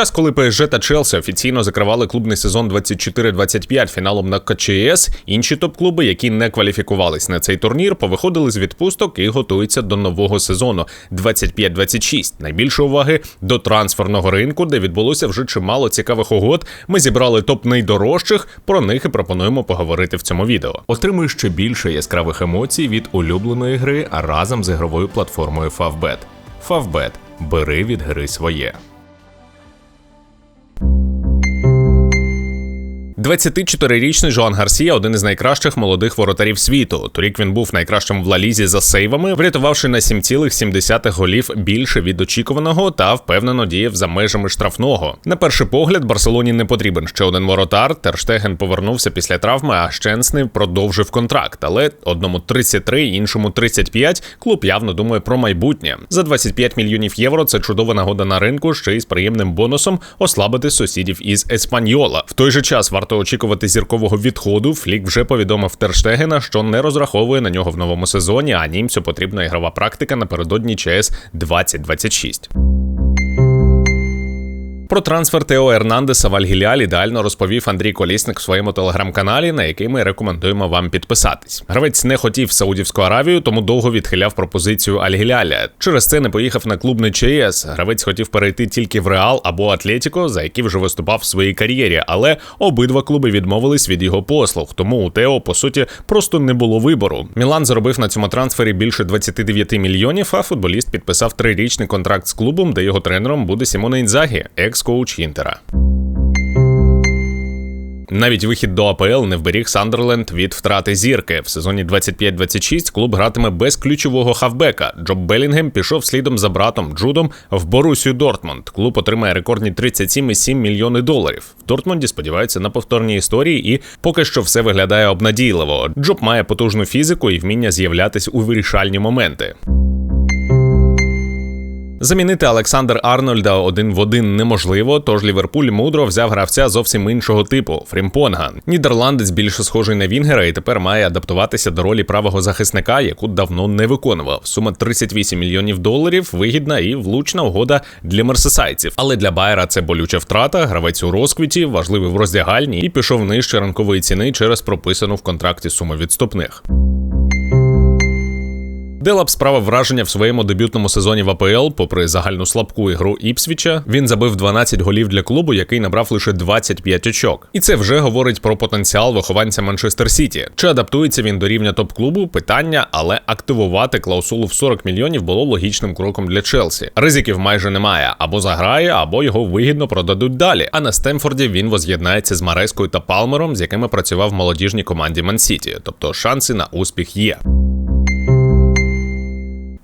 час, коли ПСЖ та Челсі офіційно закривали клубний сезон 24-25 фіналом на КЧС, інші топ-клуби, які не кваліфікувались на цей турнір, повиходили з відпусток і готуються до нового сезону 25-26. Найбільше уваги до трансферного ринку, де відбулося вже чимало цікавих угод. Ми зібрали топ найдорожчих. Про них і пропонуємо поговорити в цьому відео. Отримуй ще більше яскравих емоцій від улюбленої гри, а разом з ігровою платформою Favbet. Favbet. Бери від гри своє. 24-річний Жоан Гарсія один із найкращих молодих воротарів світу. Торік він був найкращим в Лалізі за сейвами, врятувавши на 7,7 голів більше від очікуваного та впевнено діяв за межами штрафного. На перший погляд Барселоні не потрібен ще один воротар. Терштеген повернувся після травми, а Щенсний продовжив контракт. Але одному 33, іншому 35. Клуб явно думає про майбутнє. За 25 мільйонів євро. Це чудова нагода на ринку, ще й з приємним бонусом ослабити сусідів із Еспаньола. В той же час варто очікувати зіркового відходу. Флік вже повідомив Терштегена, що не розраховує на нього в новому сезоні, а німцю потрібна ігрова практика напередодні ЧС 2026. Про трансфер Тео Ернандеса в Альгіляль ідеально розповів Андрій Колісник в своєму телеграм-каналі, на який ми рекомендуємо вам підписатись. Гравець не хотів Саудівську Аравію, тому довго відхиляв пропозицію Альгіляля. Через це не поїхав на клубний ЧС. Гравець хотів перейти тільки в Реал або Атлетіко, за які вже виступав в своїй кар'єрі, але обидва клуби відмовились від його послуг. Тому у Тео по суті просто не було вибору. Мілан заробив на цьому трансфері більше 29 мільйонів. А футболіст підписав трирічний контракт з клубом, де його тренером буде Сімоне Інзагі, екс екс-коуч Інтера. Навіть вихід до АПЛ не вберіг Сандерленд від втрати зірки. В сезоні 25-26 клуб гратиме без ключового хавбека. Джоб Белінгем пішов слідом за братом Джудом в Борусію Дортмунд. Клуб отримає рекордні 37,7 мільйони доларів. В Дортмунді сподіваються на повторні історії, і поки що все виглядає обнадійливо. Джоб має потужну фізику і вміння з'являтись у вирішальні моменти. Замінити Олександр Арнольда один в один неможливо, тож Ліверпуль мудро взяв гравця зовсім іншого типу Фрімпонга. Нідерландець більше схожий на Вінгера і тепер має адаптуватися до ролі правого захисника, яку давно не виконував. Сума 38 мільйонів доларів вигідна і влучна угода для мерсесайців. Але для Байера це болюча втрата. Гравець у розквіті, важливий в роздягальні і пішов нижче ранкової ціни через прописану в контракті суму відступних. Делап справив враження в своєму дебютному сезоні в АПЛ, попри загальну слабку ігру Іпсвіча. Він забив 12 голів для клубу, який набрав лише 25 очок. І це вже говорить про потенціал вихованця Манчестер Сіті. Чи адаптується він до рівня топ-клубу? Питання, але активувати клаусулу в 40 мільйонів було логічним кроком для Челсі. Ризиків майже немає або заграє, або його вигідно продадуть далі. А на Стемфорді він воз'єднається з Марескою та Палмером, з якими працював в молодіжній команді Мансіті. Тобто шанси на успіх є.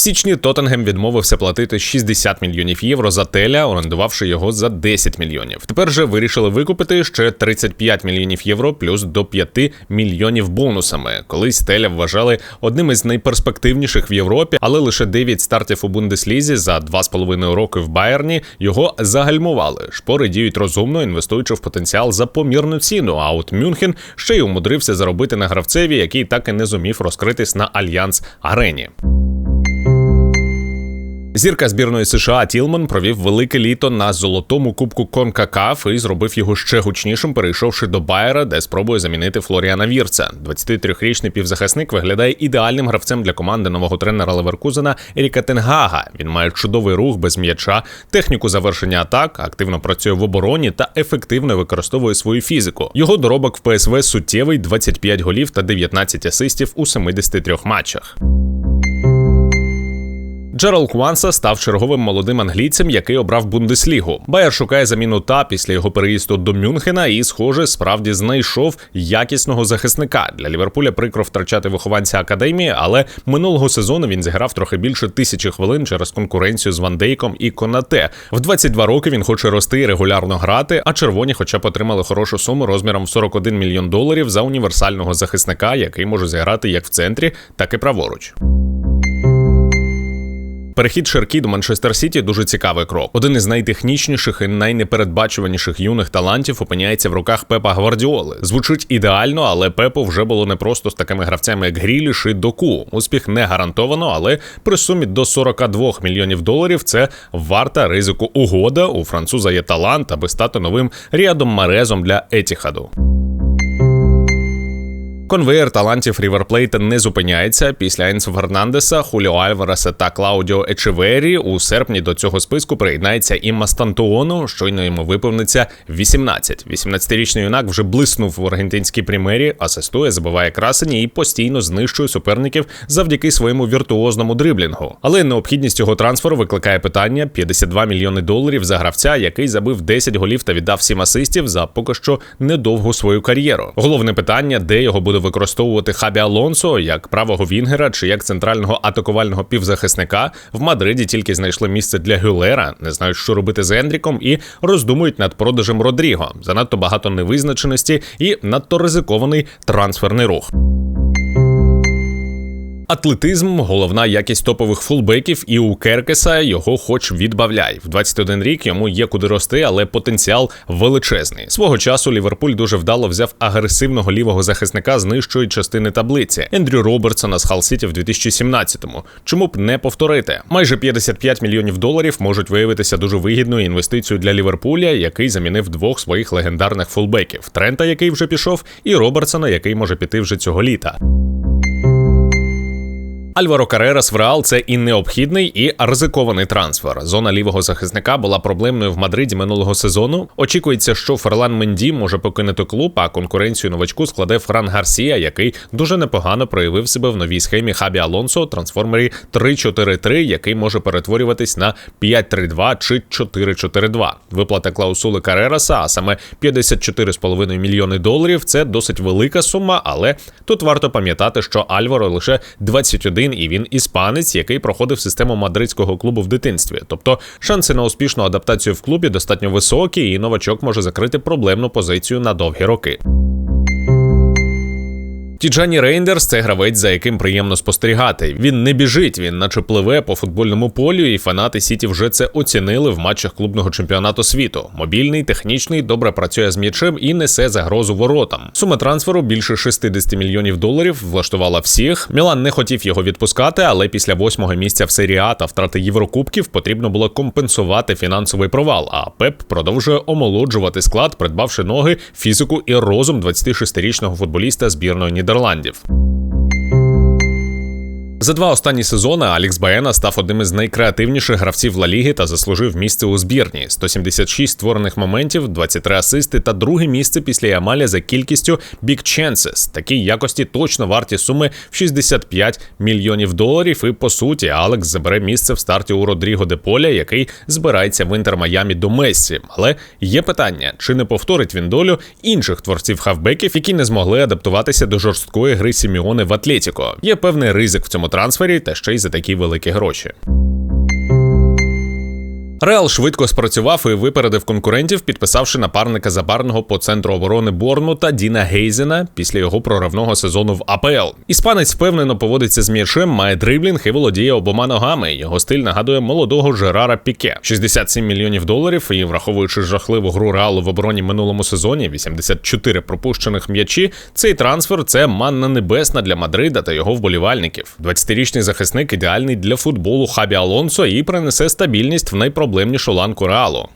Січні Тоттенгем відмовився платити 60 мільйонів євро за теля, орендувавши його за 10 мільйонів. Тепер же вирішили викупити ще 35 мільйонів євро, плюс до 5 мільйонів бонусами. Колись теля вважали одним із найперспективніших в Європі, але лише 9 стартів у Бундеслізі за 2,5 роки в Байерні його загальмували. Шпори діють розумно, інвестуючи в потенціал за помірну ціну. А от Мюнхен ще й умудрився заробити на гравцеві, який так і не зумів розкритись на альянс арені. Зірка збірної США Тілман провів велике літо на золотому кубку Конкакаф і зробив його ще гучнішим, перейшовши до Байера, де спробує замінити Флоріана Вірца. 23-річний півзахисник виглядає ідеальним гравцем для команди нового тренера Леверкузена Еріка Тенгага. Він має чудовий рух без м'яча, техніку завершення атак, активно працює в обороні та ефективно використовує свою фізику. Його доробок в ПСВ суттєвий 25 голів та 19 асистів у 73 матчах. Джерал Кванса став черговим молодим англійцем, який обрав Бундеслігу. Байер шукає заміну та після його переїзду до Мюнхена і, схоже, справді знайшов якісного захисника. Для Ліверпуля прикро втрачати вихованця академії, але минулого сезону він зіграв трохи більше тисячі хвилин через конкуренцію з Вандейком і Конате. В 22 роки він хоче рости і регулярно грати. А червоні, хоча б отримали хорошу суму розміром в 41 мільйон доларів за універсального захисника, який може зіграти як в центрі, так і праворуч. Перехід Шеркі до Манчестер Сіті дуже цікавий крок. Один із найтехнічніших і найнепередбачуваніших юних талантів опиняється в руках Пепа Гвардіоли. Звучить ідеально, але Пепу вже було не просто з такими гравцями, як Гріліш і Доку. Успіх не гарантовано, але при сумі до 42 мільйонів доларів це варта ризику угода. У француза є талант, аби стати новим рядом Марезом для Етіхаду. Конвеєр талантів Ріверплейта не зупиняється. Після Енсо Фернандеса, Хуліо Альвареса та Клаудіо Ечевері у серпні до цього списку приєднається і Мастантуону. Щойно йому виповниться 18. 18-річний юнак вже блиснув в аргентинській прем'єрі, асистує, забиває красені і постійно знищує суперників завдяки своєму віртуозному дриблінгу. Але необхідність цього трансферу викликає питання: 52 мільйони доларів за гравця, який забив 10 голів та віддав 7 асистів за поки що недовгу свою кар'єру. Головне питання, де його буде використовувати Хабі Алонсо як правого Вінгера чи як центрального атакувального півзахисника. В Мадриді тільки знайшли місце для Гюлера, не знають, що робити з Ендріком, і роздумують над продажем Родріго. Занадто багато невизначеності і надто ризикований трансферний рух. Атлетизм головна якість топових фулбеків, і у Керкеса його хоч відбавляй. В 21 рік йому є куди рости, але потенціал величезний. Свого часу Ліверпуль дуже вдало взяв агресивного лівого захисника з нижчої частини таблиці Ендрю Робертсона з Халсіті в 2017-му. Чому б не повторити? Майже 55 мільйонів доларів можуть виявитися дуже вигідною інвестицією для Ліверпуля, який замінив двох своїх легендарних фулбеків: Трента, який вже пішов, і Робертсона, який може піти вже цього літа. Альваро Карерас в Реал це і необхідний, і ризикований трансфер. Зона лівого захисника була проблемною в Мадриді минулого сезону. Очікується, що Ферлан Менді може покинути клуб, а конкуренцію новачку складе Фран Гарсія, який дуже непогано проявив себе в новій схемі Хабі Алонсо трансформері 3-4-3, який може перетворюватись на 5-3-2 чи 4-4-2. Виплата клаусули Карераса, а саме 54,5 мільйони доларів. Це досить велика сума, але тут варто пам'ятати, що Альваро лише 21 і він іспанець, який проходив систему мадридського клубу в дитинстві. Тобто шанси на успішну адаптацію в клубі достатньо високі, і новачок може закрити проблемну позицію на довгі роки. Тіджані Рейндерс це гравець, за яким приємно спостерігати. Він не біжить, він наче пливе по футбольному полю, і фанати Сіті вже це оцінили в матчах клубного чемпіонату світу. Мобільний, технічний, добре працює з м'ячем і несе загрозу воротам. Сума трансферу більше 60 мільйонів доларів влаштувала всіх. Мілан не хотів його відпускати, але після восьмого місця в серії А та втрати Єврокубків потрібно було компенсувати фінансовий провал. А Пеп продовжує омолоджувати склад, придбавши ноги, фізику і розум 26-річного футболіста збірної Нідерландів. Нідерландів. За два останні сезони Алікс Баена став одним із найкреативніших гравців Ла Ліги та заслужив місце у збірні: 176 створених моментів, 23 асисти та друге місце після Ямаля за кількістю Big Chances. Такій якості точно варті суми в 65 мільйонів доларів. І по суті, Алекс забере місце в старті у Родріго де Поля, який збирається в Інтер Майамі до Мессі. Але є питання: чи не повторить він долю інших творців хавбеків, які не змогли адаптуватися до жорсткої гри Сіміони в Атлетіко? Є певний ризик в цьому трансфері, та ще й за такі великі гроші. Реал швидко спрацював і випередив конкурентів, підписавши напарника забарного по центру оборони Борнмута Діна Гейзена після його проривного сезону в АПЛ. Іспанець впевнено поводиться з м'ячем, має дриблінг і володіє обома ногами. Його стиль нагадує молодого Жерара Піке. 67 мільйонів доларів. І враховуючи жахливу гру Реалу в обороні минулому сезоні, 84 пропущених м'ячі. Цей трансфер це манна небесна для Мадрида та його вболівальників. 20-річний захисник ідеальний для футболу Хабі Алонсо і принесе стабільність в найпроблемнішому найпроблемнішу ланку реалу.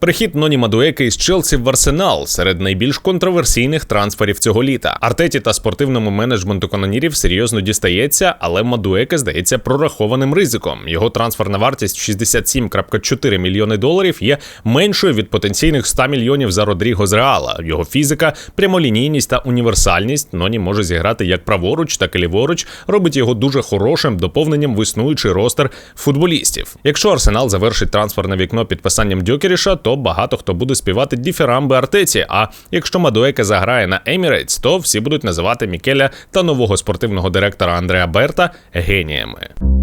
Прихід Ноні Мадуеки із Челсі в Арсенал серед найбільш контроверсійних трансферів цього літа. Артеті та спортивному менеджменту канонірів серйозно дістається, але Мадуека здається прорахованим ризиком. Його трансферна вартість 67,4 мільйони доларів є меншою від потенційних 100 мільйонів за Родріго з Реала. Його фізика, прямолінійність та універсальність Ноні може зіграти як праворуч, так і ліворуч, робить його дуже хорошим доповненням в існуючий ростер футболістів. Якщо Арсенал завершить трансферне вікно підписанням Дьокеріша, то багато хто буде співати діфірамби Артеці. А якщо Мадуека заграє на Емірейтс, то всі будуть називати Мікеля та нового спортивного директора Андреа Берта геніями.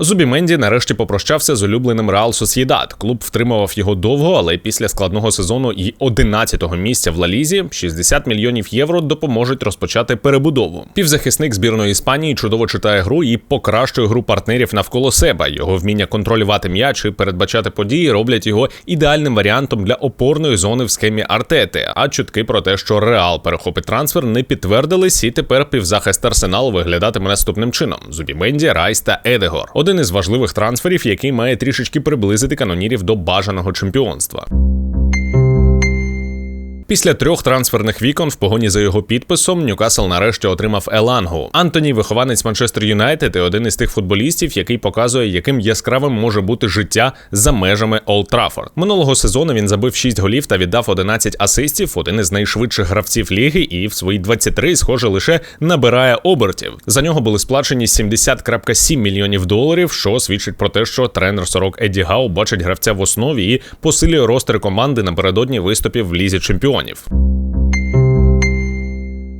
Зубіменді нарешті попрощався з улюбленим Реал Сосєдат. Клуб втримував його довго, але після складного сезону і 11-го місця в Лалізі 60 мільйонів євро допоможуть розпочати перебудову. Півзахисник збірної Іспанії чудово читає гру і покращує гру партнерів навколо себе. Його вміння контролювати м'яч і передбачати події роблять його ідеальним варіантом для опорної зони в схемі Артети. А чутки про те, що Реал перехопить трансфер, не підтвердились, і тепер півзахист Арсеналу виглядатиме наступним чином: Зубіменді, Райс та Едегор. Один із важливих трансферів, який має трішечки приблизити канонірів до бажаного чемпіонства. Після трьох трансферних вікон в погоні за його підписом Ньюкасл нарешті отримав Елангу. Антоні, вихованець Манчестер Юнайтед, і один із тих футболістів, який показує, яким яскравим може бути життя за межами Олд Траффорд. Минулого сезону він забив 6 голів та віддав 11 асистів. Один із найшвидших гравців ліги, і в свої 23, схоже, лише набирає обертів. За нього були сплачені 70,7 мільйонів доларів, що свідчить про те, що тренер сорок Едді Гау бачить гравця в основі і посилює ростер команди напередодні виступів в лізі чемпіонів.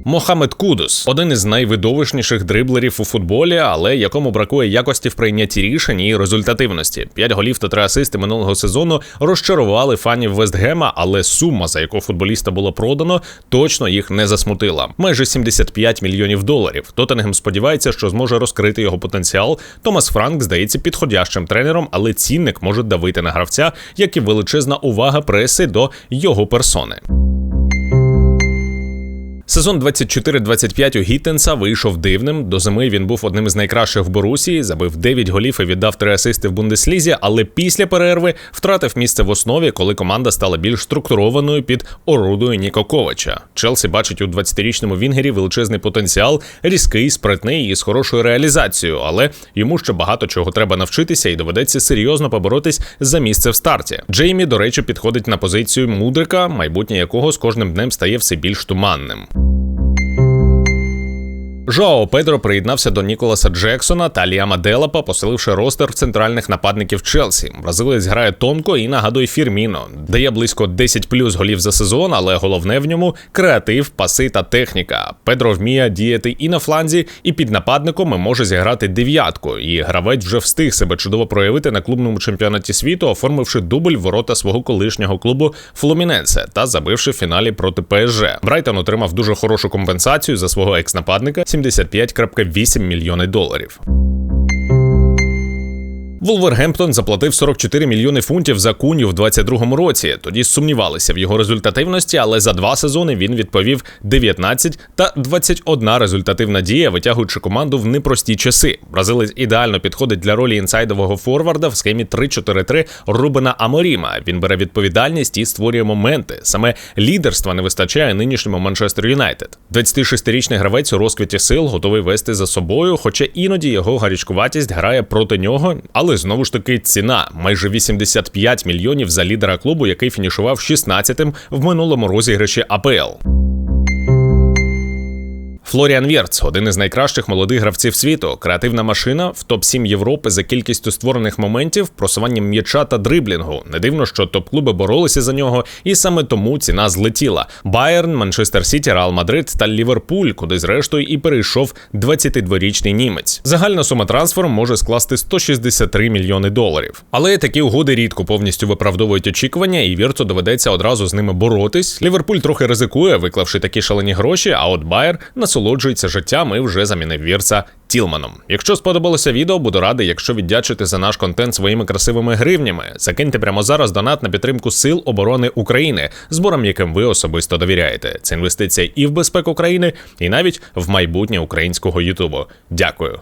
Мохамед Кудус один із найвидовищніших дриблерів у футболі, але якому бракує якості в прийнятті рішень і результативності. П'ять голів та три асисти минулого сезону розчарували фанів Вестгема, але сума, за яку футболіста було продано, точно їх не засмутила. Майже 75 мільйонів доларів. Тоттенгем сподівається, що зможе розкрити його потенціал. Томас Франк здається підходящим тренером, але цінник може давити на гравця, як і величезна увага преси до його персони. Сезон 24-25 у Гіттенса вийшов дивним. До зими він був одним із найкращих в Борусії, забив 9 голів і віддав 3 асисти в Бундеслізі, але після перерви втратив місце в основі, коли команда стала більш структурованою під орудою Ніко Ковача. Челсі бачить у 20-річному Вінгері величезний потенціал, різкий, спритний і з хорошою реалізацією, але йому ще багато чого треба навчитися і доведеться серйозно поборотись за місце в старті. Джеймі, до речі, підходить на позицію мудрика, майбутнє якого з кожним днем стає все більш туманним. Жоао Педро приєднався до Ніколаса Джексона та Ліама Делапа, посиливши ростер центральних нападників Челсі. Бразилець грає тонко і нагадує Фірміно. Дає близько 10 плюс голів за сезон, але головне в ньому креатив, паси та техніка. Педро вміє діяти і на фланзі, і під нападником і може зіграти дев'ятку. І гравець вже встиг себе чудово проявити на клубному чемпіонаті світу, оформивши дубль ворота свого колишнього клубу Флуміненсе та забивши в фіналі проти ПСЖ. Брайтон отримав дуже хорошу компенсацію за свого екс-нападника. 75,8 мільйони доларів. Вулвергемптон заплатив 44 мільйони фунтів за куні в 22-му році. Тоді сумнівалися в його результативності, але за два сезони він відповів 19 та 21 результативна дія, витягуючи команду в непрості часи. Бразилець ідеально підходить для ролі інсайдового форварда в схемі 3-4-3 Рубена Аморіма. Він бере відповідальність і створює моменти. Саме лідерства не вистачає нинішньому Манчестер Юнайтед. 26-річний гравець у розквіті сил готовий вести за собою, хоча іноді його гарячкуватість грає проти нього. Але знову ж таки ціна майже 85 мільйонів за лідера клубу, який фінішував 16-тим в минулому розіграші АПЛ. Флоріан Вєрц один із найкращих молодих гравців світу, креативна машина в топ 7 Європи за кількістю створених моментів, просуванням м'яча та дриблінгу. Не дивно, що топ-клуби боролися за нього, і саме тому ціна злетіла. Байерн, Манчестер Сіті, Реал Мадрид та Ліверпуль, куди зрештою і перейшов 22-річний німець. Загальна сума трансферу може скласти 163 мільйони доларів. Але такі угоди рідко повністю виправдовують очікування, і Вірцу доведеться одразу з ними боротись. Ліверпуль трохи ризикує, виклавши такі шалені гроші. А от Байер насолоджується життям і вже замінив вірса Тілманом. Якщо сподобалося відео, буду радий, якщо віддячите за наш контент своїми красивими гривнями. Закиньте прямо зараз донат на підтримку Сил оборони України, зборам яким ви особисто довіряєте. Це інвестиція і в безпеку країни, і навіть в майбутнє українського Ютубу. Дякую.